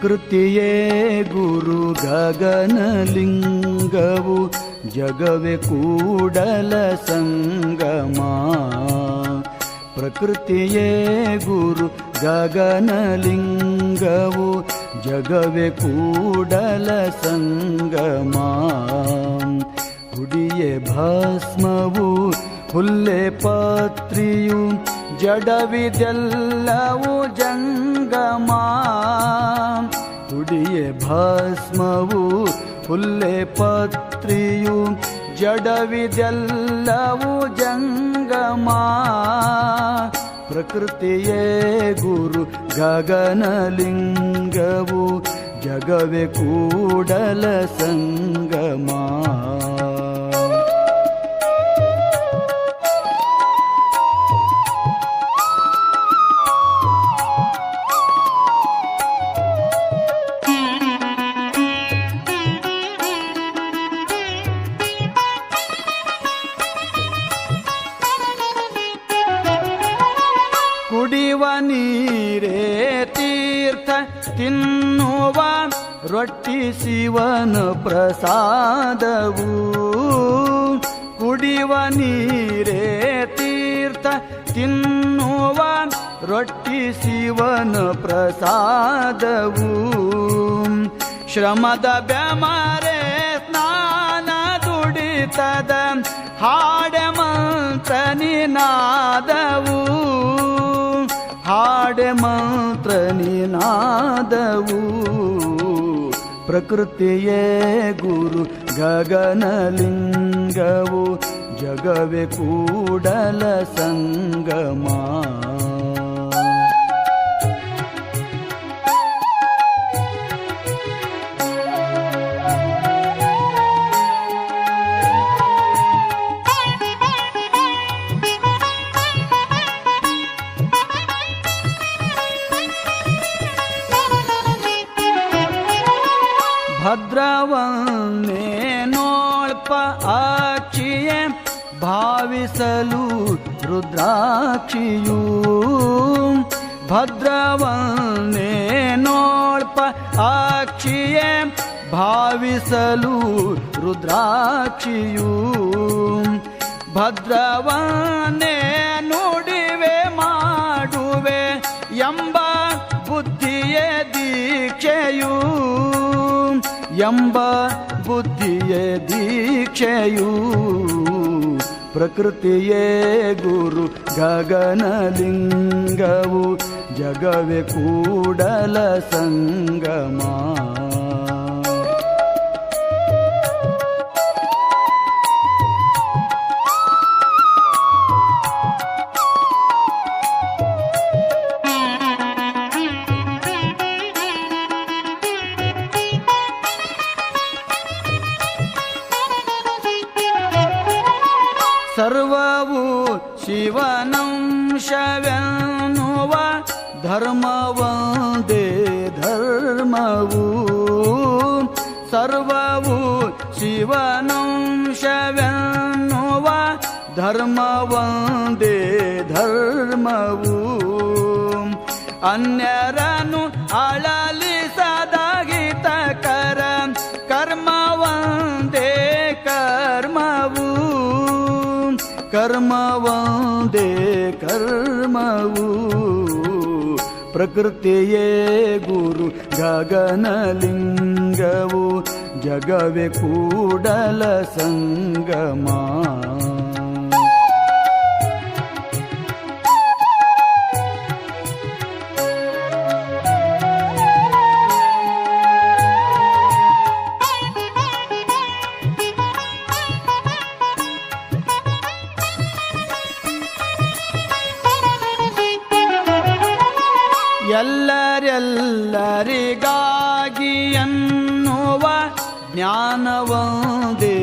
ಪ್ರಕೃತಿಯೇ ಗುರು ಗಗನಲಿಂಗವು, ಜಗವೆ ಕೂಡಲ ಸಂಗಮ. ಪ್ರಕೃತಿಯೇ ಗುರು ಗಗನಲಿಂಗವು, ಜಗವೆ ಕೂಡಲ ಸಂಗಮ. ಹುಡಿಯೇ ಭಸ್ಮವು, ಹುಲ್ಲೆ ಪತ್ರಿಯು, ಜಡವಿದೆಲ್ಲವು ಜಂಗಮ. ಭಸ್ಮವು ಹುಲ್ಲೆ ಪತ್ರಿಯು ಜಡವಿದೆಲ್ಲವು ಜಂಗಮ. ಪ್ರಕೃತಿಯೇ ಗುರು ಗಗನಲಿಂಗವು ಜಗವೇ ಕೂಡಲ ಕುಡಿವ ನೀರೇ ತೀರ್ಥ ತಿನ್ನುವ ರೊಟ್ಟಿ ಶಿವನ ಪ್ರಸಾದವು. ಕುಡಿವ ನೀರೇ ತೀರ್ಥ ತಿನ್ನುವ ರೊಟ್ಟಿ ಶಿವನ ಪ್ರಸಾದವು. ಶ್ರಮದ ಬೆಮರೆ ಸ್ನಾನ ದುಡಿತದ ಹಾಡ ಮಂತ್ರ ನಿನಾದವು. ಹಾಡೆ ಮಂತ್ರ ನಿನಾದವು. ಪ್ರಕೃತಿಯೇ ಗುರು ಗಗನಲಿಂಗವು ಜಗವೇ ಕೂಡಲ ಸಂಗಮ. ಆಕ್ಷಿಯೇ ಭಾವಿಸಲು ರುದ್ರಾಕ್ಷಿಯು. ಭದ್ರವನ್ನೇ ನೋಳ್ಪ ಆಕ್ಷಿಯೇ ಭಾವಿಸಲು ರುದ್ರಾಕ್ಷಿಯು. ಭದ್ರವನ್ನೇ ನುಡಿವೆ ಮಾಡುವೆ ಎಂಬ ಬುದ್ಧಿಯೇ ದೀಕ್ಷೆಯು. ಎಂಬ ಬುದ್ಧಿಯೇ ದೀಕ್ಷೆಯು ಪ್ರಕೃತಿಯೇ ಗುರು ಗಗನಲಿಂಗವು ಜಗವೇ ಕೂಡಲ ಸಂಗಮ ಶಿವನಂಶವೆನ್ನುವ ಧರ್ಮವಂದೇ ಧರ್ಮವು ಸರ್ವವು ಶಿವನಂಶವೆನ್ನುವ ಧರ್ಮವಂದೇ ಧರ್ಮವು ಅನ್ಯರನು ಅಳಲಿಸದಾಗಿತಕರ कर्म वादे कर्मव। प्रकृति गुरु गगनलिङ्गवौ। जगवे कूडलसङ्गमा। ಎಲ್ಲರೆಲ್ಲರಿಗಾಗಿ ಎನ್ನುವ ಜ್ಞಾನವಂದೇ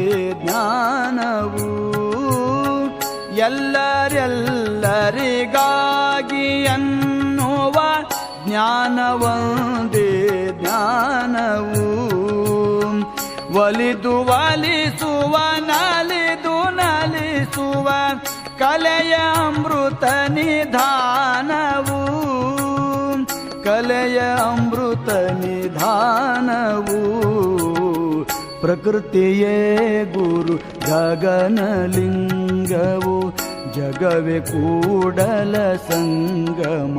ಜ್ಞಾನವು. ಎಲ್ಲರೆಲ್ಲರಿಗಾಗಿ ಎನ್ನುವ ಜ್ಞಾನವಂದೇ ಜ್ಞಾನವು. ಒಲಿದು ಒಲಿಸುವ, ನಲಿದು ನಲಿಸುವ ಕಲೆಯ ಅಮೃತ ನಿಧಾನವು. ಕಲೆಯ ಅಮೃತ ನಿಧಾನವು ಪ್ರಕೃತಿಯೇ ಗುರು ಗಗನಲಿಂಗವು ಜಗವೇ ಕೂಡಲ ಸಂಗಮ.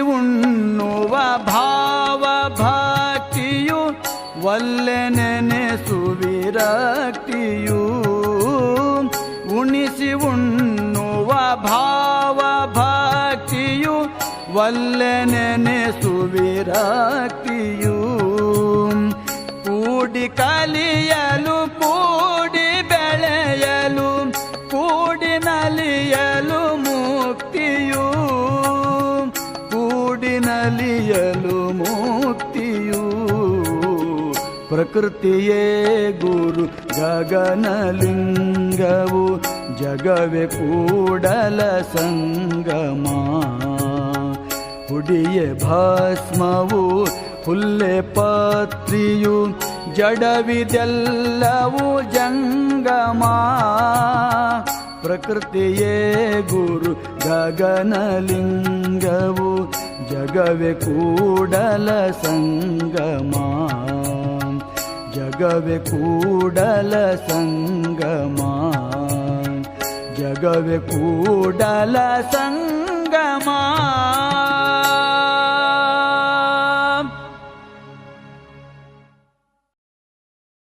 ಉಣ್ಣುವ ಭಾವ ಭಕ್ತಿಯು ಒಲ್ಲೆ ನೆನೆಸುವಿರಕ್ತಿಯು ಉಣಿಸಿ ಉಣ್ಣುವ ಭಾವ ಭಕ್ತಿಯು ಒಲ್ಲೆ ನೆನೆಸುವಿರಕ್ತಿಯು ಕೂಡಿ ಕಲಿಯಲು, ಕೂಡಿ ಬೆಳೆಯಲು, ಕೂಡಿ ನಲಿಯಲು ನಲಿಯಲು ಮುಕ್ತಿಯು ಪ್ರಕೃತಿಯೇ ಗುರು ಗಗನಲಿಂಗವು, ಜಗವೇ ಕೂಡಲ ಸಂಗಮ. ಹುಡಿಯ ಭಸ್ಮವು, ಹುಲ್ಲೆ ಪತ್ರಿಯು, ಜಡವಿದೆಲ್ಲವೂ ಜಂಗಮ. ಪ್ರಕೃತಿಯೇ ಗುರು ಗಗನಲಿಂಗವು जगवे कूडल सङ्गमा ज जगवे कूडल सङ्गमा ज जगव कूडल सङ्गमा